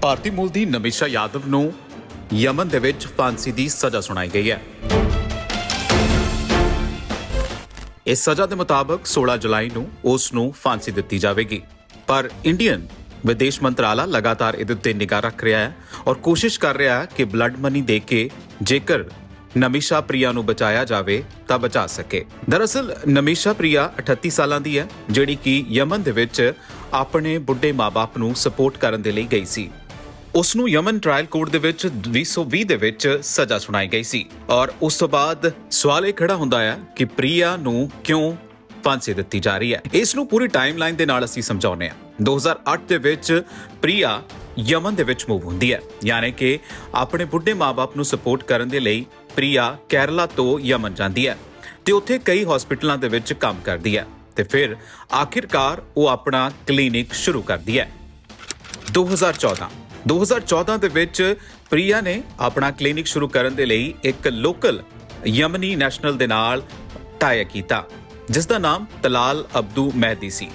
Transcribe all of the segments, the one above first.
ਭਾਰਤੀ ਮੂਲ ਦੀ ਨਮਿਸ਼ਾ ਯਾਦਵ ਨੂੰ ਯਮਨ ਦੇ ਵਿੱਚ ਫਾਂਸੀ ਦੀ ਸਜ਼ਾ ਸੁਣਾਈ ਗਈ ਹੈ। ਇਸ ਸਜ਼ਾ ਦੇ ਮੁਤਾਬਕ 16 ਜੁਲਾਈ ਨੂੰ ਉਸ ਨੂੰ ਫਾਂਸੀ ਦਿੱਤੀ ਜਾਵੇਗੀ। ਪਰ ਇੰਡੀਅਨ ਵਿਦੇਸ਼ ਮੰਤਰਾਲਾ ਲਗਾਤਾਰ ਇਹਦੇ ਉੱਤੇ ਨਿਗਾਹ ਰੱਖ ਰਿਹਾ ਹੈ ਔਰ ਕੋਸ਼ਿਸ਼ ਕਰ ਰਿਹਾ ਹੈ ਕਿ ਬਲੱਡ ਮਨੀ ਦੇ ਕੇ ਜੇਕਰ ਨਮਿਸ਼ਾ ਪ੍ਰਿਆ ਨੂੰ ਬਚਾਇਆ ਜਾਵੇ ਤਾਂ ਬਚਾ ਸਕੇ। ਦਰਅਸਲ ਨਮਿਸ਼ਾ ਪ੍ਰਿਆ 38 ਸਾਲਾਂ ਦੀ ਹੈ, ਜਿਹੜੀ ਕਿ ਯਮਨ ਦੇ ਵਿੱਚ ਆਪਣੇ ਬੁੱਢੇ ਮਾਪੇ ਨੂੰ ਸਪੋਰਟ ਕਰਨ ਦੇ ਲਈ ਗਈ ਸੀ। ਉਸ ਨੂੰ ਯਮਨ ਟ੍ਰਾਇਲ ਕੋਰਟ ਦੇ ਵਿੱਚ 2020 ਦੇ ਵਿੱਚ ਸਜ਼ਾ ਸੁਣਾਈ ਗਈ ਸੀ। ਔਰ ਉਸ ਤੋਂ ਬਾਅਦ ਸਵਾਲ ਇਹ ਖੜਾ ਹੁੰਦਾ ਹੈ ਕਿ ਪ੍ਰਿਆ ਨੂੰ ਕਿਉਂ ਫਾਂਸੀ ਦਿੱਤੀ ਜਾ ਰਹੀ ਹੈ? ਇਸ ਨੂੰ ਪੂਰੀ ਟਾਈਮਲਾਈਨ ਦੇ ਨਾਲ ਅਸੀਂ ਸਮਝਾਉਂਦੇ ਹਾਂ। 2008 ਦੇ ਵਿੱਚ ਪ੍ਰਿਆ ਯਮਨ ਦੇ ਵਿੱਚ ਮੂਵ ਹੁੰਦੀ ਹੈ। ਯਾਨੀ ਕਿ ਆਪਣੇ ਬੁੱਢੇ ਮਾਪੇ ਨੂੰ ਸਪੋਰਟ ਕਰਨ ਦੇ ਲਈ ਪ੍ਰਿਆ ਕੇਰਲਾ ਤੋਂ ਯਮਨ ਜਾਂਦੀ ਹੈ ਤੇ ਉੱਥੇ ਕਈ ਹਸਪੀਟਲਾਂ ਦੇ ਵਿੱਚ ਕੰਮ ਕਰਦੀ ਹੈ ਤੇ ਫਿਰ ਆਖਿਰਕਾਰ ਉਹ ਆਪਣਾ ਕਲੀਨਿਕ ਸ਼ੁਰੂ ਕਰਦੀ ਹੈ। 2014 2014 ਦੇ ਵਿੱਚ ਪ੍ਰਿਆ ਨੇ ਆਪਣਾ ਕਲੀਨਿਕ ਸ਼ੁਰੂ ਕਰਨ ਦੇ ਲਈ ਇੱਕ ਲੋਕਲ ਯਮਨੀ ਨੈਸ਼ਨਲ ਦੇ ਨਾਲ ਟਾਈ ਕੀਤਾ, ਜਿਸ ਦਾ ਨਾਮ ਤਲਾਲ ਅਬਦੂ ਮਹਿਦੀ ਸੀ।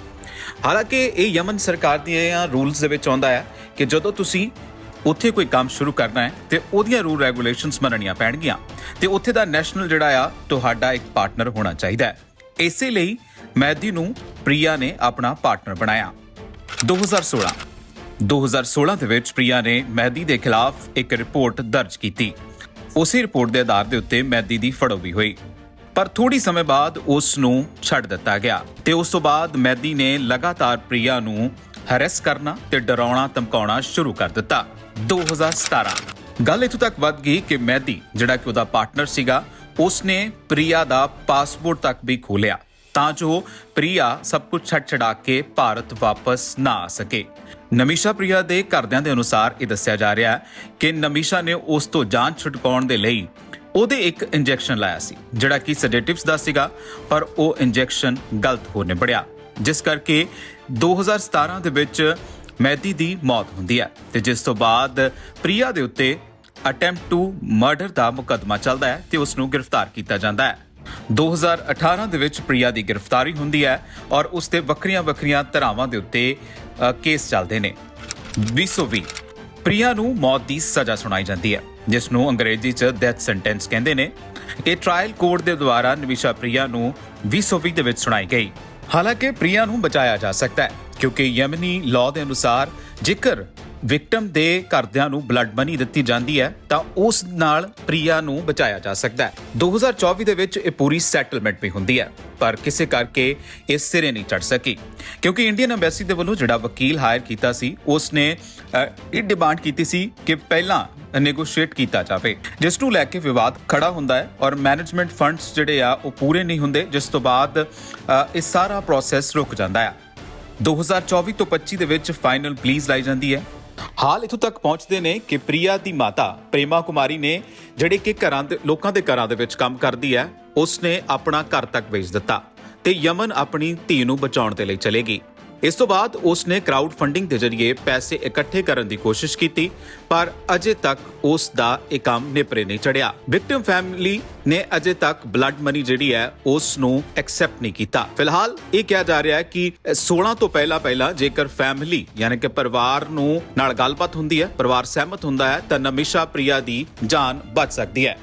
ਹਾਲਾਂਕਿ ਇਹ ਯਮਨ ਸਰਕਾਰ ਦੀਆਂ ਰੂਲਸ ਦੇ ਵਿੱਚ ਆਉਂਦਾ ਹੈ ਕਿ ਜਦੋਂ ਤੁਸੀਂ ਉੱਥੇ ਕੋਈ ਕੰਮ ਸ਼ੁਰੂ ਕਰਨਾ ਹੈ ਤੇ ਉਹਦੀਆਂ ਰੂਲ ਰੈਗੂਲੇਸ਼ਨਸ ਮੰਨਣੀਆਂ ਪੈਣਗੀਆਂ ਤੇ ਉੱਥੇ ਦਾ ਨੈਸ਼ਨਲ ਜਿਹੜਾ ਆ, ਤੁਹਾਡਾ ਇੱਕ ਪਾਰਟਨਰ ਹੋਣਾ ਚਾਹੀਦਾ ਹੈ। ਇਸੇ ਲਈ ਮਹਿਦੀ ਨੂੰ ਪ੍ਰਿਆ ਨੇ ਆਪਣਾ ਪਾਰਟਨਰ ਬਣਾਇਆ। 2016 2016 ਦੇ ਵਿੱਚ ਪ੍ਰਿਆ ਨੇ ਮਹਿਦੀ ਦੇ ਖਿਲਾਫ ਇੱਕ ਰਿਪੋਰਟ ਦਰਜ ਕੀਤੀ। ਉਸੇ ਰਿਪੋਰਟ ਦੇ ਆਧਾਰ ਦੇ ਉੱਤੇ ਮਹਿਦੀ ਦੀ ਫੜੋ ਵੀ ਹੋਈ। ਪਰ ਥੋੜੀ ਸਮੇਂ ਬਾਅਦ ਉਸ ਨੂੰ ਛੱਡ ਦਿੱਤਾ ਗਿਆ ਤੇ ਉਸ ਤੋਂ ਬਾਅਦ ਮਹਿਦੀ ਨੇ ਲਗਾਤਾਰ ਪ੍ਰਿਆ ਨੂੰ ਹੈਰੈਸ ਕਰਨਾ ਤੇ ਡਰਾਉਣਾ, ਧਮਕਾਉਣਾ ਸ਼ੁਰੂ ਕਰ ਦਿੱਤਾ। 2017 ਗੱਲ ਇਥੋਂ ਤੱਕ ਵੱਧ ਗਈ ਕਿ ਮਹਿਦੀ, ਜਿਹੜਾ ਕਿ ਉਹਦਾ ਪਾਰਟਨਰ ਸੀਗਾ, ਉਸਨੇ ਪ੍ਰਿਆ ਦਾ ਪਾਸਪੋਰਟ ਤੱਕ ਵੀ ਖੋਲਿਆ ਤਾਂ ਜੋ ਪ੍ਰਿਆ ਸਭ ਕੁਝ ਛੱਡ ਛਡਾ ਕੇ ਭਾਰਤ ਵਾਪਸ ਨਾ ਆ ਸਕੇ। ਨਮਿਸ਼ਾ ਪ੍ਰਿਆ ਦੇ ਘਰਦਿਆਂ ਦੇ ਅਨੁਸਾਰ ਇਹ ਦੱਸਿਆ ਜਾ ਰਿਹਾ ਹੈ ਕਿ ਨਮਿਸ਼ਾ ਨੇ ਉਸ ਤੋਂ ਜਾਨ ਛੁਡਕਾਉਣ ਦੇ ਲਈ ਉਹਦੇ ਇੱਕ ਇੰਜੈਕਸ਼ਨ ਲਾਇਆ ਸੀ, ਜਿਹੜਾ ਕਿ ਸੈਡੇਟਿਵਸ ਦਾ ਸੀਗਾ, ਪਰ ਉਹ ਇੰਜੈਕਸ਼ਨ ਗਲਤ ਹੋ ਨਿਬੜਿਆ, ਜਿਸ ਕਰਕੇ 2017 ਦੇ ਵਿੱਚ ਮੈਦੀ ਦੀ ਮੌਤ ਹੁੰਦੀ ਹੈ ਤੇ ਜਿਸ ਤੋਂ ਬਾਅਦ ਪ੍ਰਿਆ ਦੇ ਉੱਤੇ ਅਟੈਂਪਟ ਟੂ ਮਰਡਰ ਦਾ ਮੁਕੱਦਮਾ ਚੱਲਦਾ ਹੈ ਤੇ ਉਸ ਨੂੰ ਗ੍ਰਿਫਤਾਰ ਕੀਤਾ ਜਾਂਦਾ ਹੈ। 2018 ਦੇ ਵਿੱਚ ਪ੍ਰਿਆ ਦੀ ਗ੍ਰਿਫਤਾਰੀ ਹੁੰਦੀ ਹੈ ਔਰ ਉਸ ਤੇ ਵੱਖਰੀਆਂ-ਵੱਖਰੀਆਂ ਧਰਾਵਾਂ ਦੇ ਉੱਤੇ ਕੇਸ ਚੱਲਦੇ ਨੇ। 2020 ਪ੍ਰਿਆ ਨੂੰ ਮੌਤ ਦੀ ਸਜ਼ਾ ਸੁਣਾਈ ਜਾਂਦੀ ਹੈ, ਜਿਸ ਨੂੰ ਅੰਗਰੇਜ਼ੀ 'ਚ ਡੈਥ ਸੈਂਟੈਂਸ ਕਹਿੰਦੇ ਨੇ। ਇਹ ਟ੍ਰਾਇਲ ਕੋਰਟ ਦੇ ਦੁਆਰਾ ਨਵੀਸ਼ਾ ਪ੍ਰਿਆ ਨੂੰ 2020 ਦੇ ਵਿੱਚ ਸੁਣਾਈ ਗਈ। ਹਾਲਾਂਕਿ ਪ੍ਰਿਆ ਨੂੰ ਬਚਾਇਆ ਜਾ ਸਕਦਾ ਹੈ, ਕਿਉਂਕਿ ਯਮਨੀ ਲਾਅ ਦੇ ਅਨੁਸਾਰ ਜੇਕਰ ਵਿਕਟਮ ਦੇ ਘਰਦਿਆਂ ਨੂੰ ਬਲੱਡ ਮਨੀ ਦਿੱਤੀ ਜਾਂਦੀ ਹੈ, ਤਾਂ ਉਸ ਨਾਲ ਪ੍ਰਿਆ ਨੂੰ ਬਚਾਇਆ ਜਾ ਸਕਦਾ ਹੈ। 2024 ਦੇ ਵਿੱਚ ਇਹ ਪੂਰੀ ਸੈਟਲਮੈਂਟ ਵੀ ਹੁੰਦੀ ਹੈ, ਪਰ ਕਿਸੇ ਕਰਕੇ ਇਹ ਸਿਰੇ ਨਹੀਂ ਚੜ ਸਕੀ। ਕਿਉਂਕਿ ਇੰਡੀਅਨ ਐਮਬੈਸੀ ਦੇ ਵੱਲੋਂ ਜਿਹੜਾ ਵਕੀਲ ਹਾਇਰ ਕੀਤਾ ਸੀ ਉਸ ਨੇ ਇਹ ਡਿਮਾਂਡ ਕੀਤੀ ਸੀ ਕਿ ਪਹਿਲਾਂ ਨੈਗੋਸ਼ੀਏਟ ਕੀਤਾ ਜਾਵੇ। ਜਿਸ ਨੂੰ ਲੈ ਕੇ ਵਿਵਾਦ ਖੜਾ ਹੁੰਦਾ ਹੈ ਔਰ ਮੈਨੇਜਮੈਂਟ ਫੰਡਸ ਜਿਹੜੇ ਆ, ਉਹ ਪੂਰੇ ਨਹੀਂ ਹੁੰਦੇ, ਜਿਸ ਤੋਂ ਬਾਅਦ ਇਹ ਸਾਰਾ ਪ੍ਰੋਸੈਸ ਰੁਕ ਜਾਂਦਾ ਹੈ। 2024 ਤੋਂ 25 ਦੇ ਵਿੱਚ ਫਾਈਨਲ ਪਲੀਜ਼ ਲਾਈ ਜਾਂਦੀ ਹੈ। ਹਾਲ ਇਥੋਂ ਤੱਕ ਪਹੁੰਚਦੇ ਨੇ ਕਿ ਪ੍ਰਿਆ ਦੀ ਮਾਤਾ ਪ੍ਰੇਮਾ ਕੁਮਾਰੀ ਨੇ ਜਿਹੜੇ ਕਿ ਘਰਾਂ ਦੇ ਲੋਕਾਂ ਦੇ ਘਰਾਂ ਦੇ ਵਿੱਚ ਕੰਮ ਕਰਦੀ ਹੈ ਉਸ ਨੇ ਆਪਣਾ ਘਰ ਤੱਕ ਵੇਚ ਦਿੱਤਾ ਤੇ ਯਮਨ ਆਪਣੀ ਧੀ ਨੂੰ ਬਚਾਉਣ ਦੇ ਲਈ ਚਲੇਗੀ ਇਸ ਤੋਂ ਬਾਅਦ ਉਸ ਨੇ ਕਰਾਊਡ ਫੰਡਿੰਗ ਦੇ ਜ਼ਰੀਏ ਪੈਸੇ ਇਕੱਠੇ ਕਰਨ ਦੀ ਕੋਸ਼ਿਸ਼ ਕੀਤੀ, ਪਰ ਅਜੇ ਤੱਕ ਉਸ ਦਾ ਇਹ ਕੰਮ ਨਿਪਰੇ ਨਹੀਂ ਚੜਿਆ। ਵਿਕਟਿਮ ਫੈਮਿਲੀ ਨੇ ਅਜੇ ਤੱਕ ਬਲੱਡ ਮਨੀ ਜਿਹੜੀ ਹੈ ਉਸ ਨੂੰ ਐਕਸੈਪਟ ਨਹੀਂ ਕੀਤਾ। ਫਿਲਹਾਲ ਇਹ ਕਿਹਾ ਜਾ ਰਿਹਾ ਹੈ ਕਿ 16 ਤੋਂ ਪਹਿਲਾਂ ਪਹਿਲਾਂ ਜੇਕਰ ਫੈਮਿਲੀ ਯਾਨੀ ਕਿ ਪਰਿਵਾਰ ਨੂੰ ਨਾਲ ਗੱਲਬਾਤ ਹੁੰਦੀ ਹੈ, ਪਰਿਵਾਰ ਸਹਿਮਤ ਹੁੰਦਾ ਹੈ, ਤਾਂ ਨਮਿਸ਼ਾ ਪ੍ਰਿਆ ਦੀ ਜਾਨ ਬਚ ਸਕਦੀ ਹੈ।